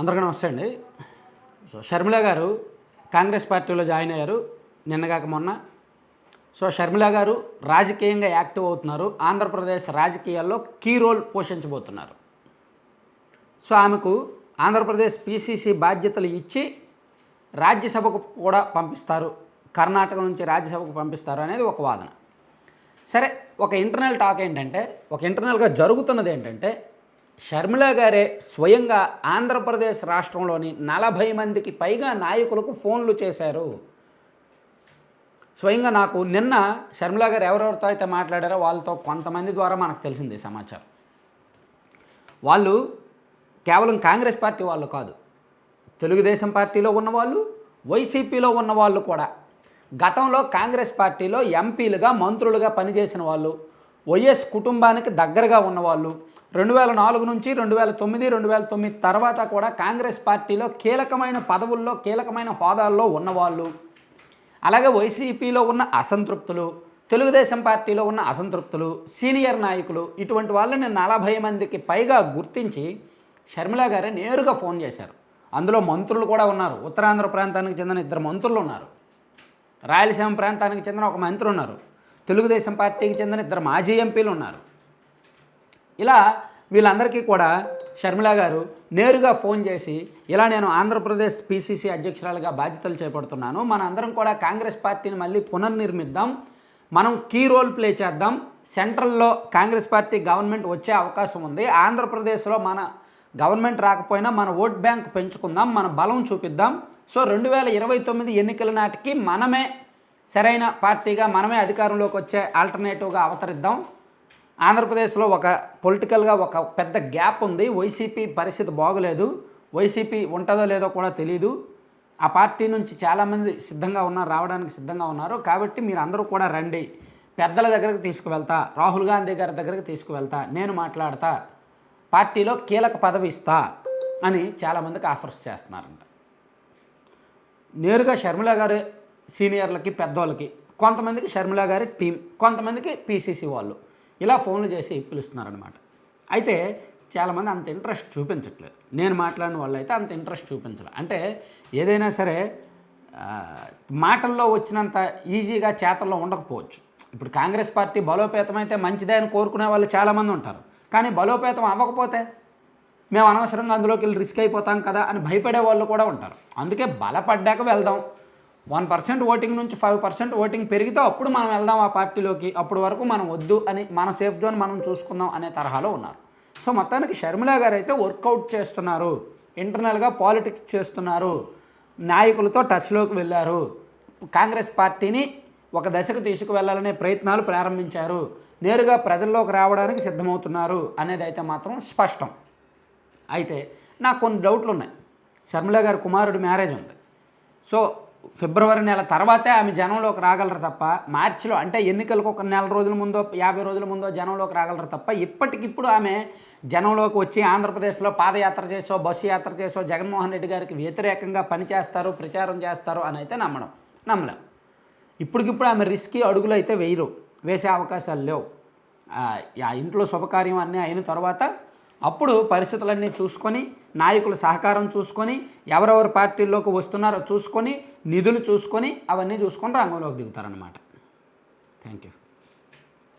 అందరికీ నమస్తే అండి. సో షర్మిల గారు కాంగ్రెస్ పార్టీలో జాయిన్ అయ్యారు నిన్నగాక మొన్న. సో షర్మిల గారు రాజకీయంగా యాక్టివ్ అవుతున్నారు. ఆంధ్రప్రదేశ్ రాజకీయాల్లో కీ రోల్ పోషించబోతున్నారు. సో ఆమెకు ఆంధ్రప్రదేశ్ పిసిసి బాధ్యతలు ఇచ్చి రాజ్యసభకు కూడా పంపిస్తారు. కర్ణాటక నుంచి రాజ్యసభకు పంపిస్తారు అనేది ఒక వాదన. సరే ఒక ఇంటర్నల్ టాక్ ఏంటంటే ఒక ఇంటర్నల్గా జరుగుతున్నది ఏంటంటే షర్మిల గారే స్వయంగా ఆంధ్రప్రదేశ్ రాష్ట్రంలోని నలభై మందికి పైగా నాయకులకు ఫోన్లు చేశారు. స్వయంగా నాకు నిన్న షర్మిల గారు ఎవరెవరితో అయితే మాట్లాడారో వాళ్ళతో కొంతమంది ద్వారా మనకు తెలిసింది సమాచారం. వాళ్ళు కేవలం కాంగ్రెస్ పార్టీ వాళ్ళు కాదు తెలుగుదేశం పార్టీలో ఉన్నవాళ్ళు వైసీపీలో ఉన్న వాళ్ళు కూడా. గతంలో కాంగ్రెస్ పార్టీలో ఎంపీలుగా మంత్రులుగా పనిచేసిన వాళ్ళు వైఎస్ కుటుంబానికి దగ్గరగా ఉన్నవాళ్ళు రెండు వేల నాలుగు నుంచి రెండు వేల తొమ్మిది రెండు వేల తొమ్మిది తర్వాత కూడా కాంగ్రెస్ పార్టీలో కీలకమైన పదవుల్లో కీలకమైన హోదాల్లో ఉన్నవాళ్ళు. అలాగే వైసీపీలో ఉన్న అసంతృప్తులు తెలుగుదేశం పార్టీలో ఉన్న అసంతృప్తులు సీనియర్ నాయకులు ఇటువంటి వాళ్ళని నలభై మందికి పైగా గుర్తించి షర్మిల గారే నేరుగా ఫోన్ చేశారు. అందులో మంత్రులు కూడా ఉన్నారు. ఉత్తరాంధ్ర ప్రాంతానికి చెందిన ఇద్దరు మంత్రులు ఉన్నారు. రాయలసీమ ప్రాంతానికి చెందిన ఒక మంత్రి ఉన్నారు. తెలుగుదేశం పార్టీకి చెందిన ఇద్దరు మాజీ ఎంపీలు ఉన్నారు. ఇలా వీళ్ళందరికీ కూడా షర్మిల గారు నేరుగా ఫోన్ చేసి ఇలా నేను ఆంధ్రప్రదేశ్ పిసిసి అధ్యక్షురాలుగా బాధ్యతలు చేపడుతున్నాను. మన అందరం కూడా కాంగ్రెస్ పార్టీని మళ్ళీ పునర్నిర్మిద్దాం. మనం కీ రోల్ ప్లే చేద్దాం. సెంట్రల్లో కాంగ్రెస్ పార్టీ గవర్నమెంట్ వచ్చే అవకాశం ఉంది. ఆంధ్రప్రదేశ్లో మన గవర్నమెంట్ రాకపోయినా మన ఓట్ బ్యాంక్ పెంచుకుందాం. మన బలం చూపిద్దాం. సో రెండు వేల ఇరవై తొమ్మిది ఎన్నికల నాటికి మనమే సరైన పార్టీగా మనమే అధికారంలోకి వచ్చే ఆల్టర్నేటివ్గా అవతరిద్దాం. ఆంధ్రప్రదేశ్లో ఒక పొలిటికల్గా ఒక పెద్ద గ్యాప్ ఉంది. వైసీపీ పరిస్థితి బాగలేదు. వైసీపీ ఉంటుందో లేదో కూడా తెలియదు ఆ పార్టీ నుంచి చాలామంది సిద్ధంగా ఉన్నారు రావడానికి సిద్ధంగా ఉన్నారు. కాబట్టి మీరు అందరూ కూడా రండి. పెద్దల దగ్గరకు తీసుకువెళ్తా. రాహుల్ గాంధీ గారి దగ్గరకు తీసుకువెళ్తా. నేను మాట్లాడతా. పార్టీలో కీలక పదవి ఇస్తా అని చాలామందికి ఆఫర్స్ చేస్తున్నారంట. నేరుగా షర్మిల గారి సీనియర్లకి పెద్దోళ్ళకి కొంతమందికి షర్మిల గారి టీం కొంతమందికి పీసీసీ వాళ్ళు. ఇలా ఫోన్లు చేసి పిలుస్తున్నారనమాట అయితే చాలామంది అంత ఇంట్రెస్ట్ చూపించట్లేదు. నేను మాట్లాడిన వాళ్ళు అయితే అంత ఇంట్రెస్ట్ చూపించలేదు అంటే ఏదైనా సరే మాటల్లో వచ్చినంత ఈజీగా చేతల్లో ఉండకపోవచ్చు. ఇప్పుడు కాంగ్రెస్ పార్టీ బలోపేతం అయితే మంచిదే అని కోరుకునే వాళ్ళు చాలామంది ఉంటారు. కానీ బలోపేతం అవ్వకపోతే మేము అనవసరంగా అందులోకి వెళ్ళి రిస్క్ అయిపోతాం కదా అని భయపడే వాళ్ళు కూడా ఉంటారు. అందుకే బలపడ్డాక వెళ్దాం. వన్ పర్సెంట్ ఓటింగ్ నుంచి ఫైవ్ పర్సెంట్ ఓటింగ్ పెరిగితే అప్పుడు మనం వెళ్దాం ఆ పార్టీలోకి అప్పటి వరకు మనం వద్దు అని మన సేఫ్ జోన్ మనం చూసుకుందాం అనే తరహాలో ఉన్నారు. సో మొత్తానికి షర్మిల గారు అయితే వర్కౌట్ చేస్తున్నారు ఇంటర్నల్గా పాలిటిక్స్ చేస్తున్నారు. నాయకులతో టచ్లోకి వెళ్ళారు. కాంగ్రెస్ పార్టీని ఒక దశకు తీసుకువెళ్ళాలనే ప్రయత్నాలు ప్రారంభించారు. నేరుగా ప్రజల్లోకి రావడానికి సిద్ధమవుతున్నారు అనేది అయితే మాత్రం స్పష్టం. అయితే నాకు కొన్ని డౌట్లు ఉన్నాయి షర్మిల గారి కుమారుడు మ్యారేజ్ ఉంది. సో ఫిబ్రవరి నెల తర్వాతే ఆమె జనంలోకి రాగలరు తప్ప మార్చిలో అంటే ఎన్నికలకు ఒక నెల రోజుల ముందో యాభై రోజుల ముందో జనంలోకి రాగలరు తప్ప ఇప్పటికిప్పుడు ఆమె జనంలోకి వచ్చి ఆంధ్రప్రదేశ్లో పాదయాత్ర చేసో బస్సు యాత్ర చేసో జగన్మోహన్ రెడ్డి గారికి వ్యతిరేకంగా పనిచేస్తారు ప్రచారం చేస్తారు అని అయితే నమ్మడం. నమ్మలేం. ఇప్పటికిప్పుడు ఆమె రిస్కీ అడుగులు అయితే వేయరు. వేసే అవకాశాలు లేవు. ఆ, ఆ ఇంట్లో శుభకార్యం అన్నీ అయిన తర్వాత అప్పుడు పరిస్థితులన్నీ చూసుకొని నాయకుల సహకారం చూసుకొని ఎవరెవరు పార్టీల్లోకి వస్తున్నారో చూసుకొని నిధులు చూసుకొని అవన్నీ చూసుకొని రంగంలోకి దిగుతారనమాట థ్యాంక్ యూ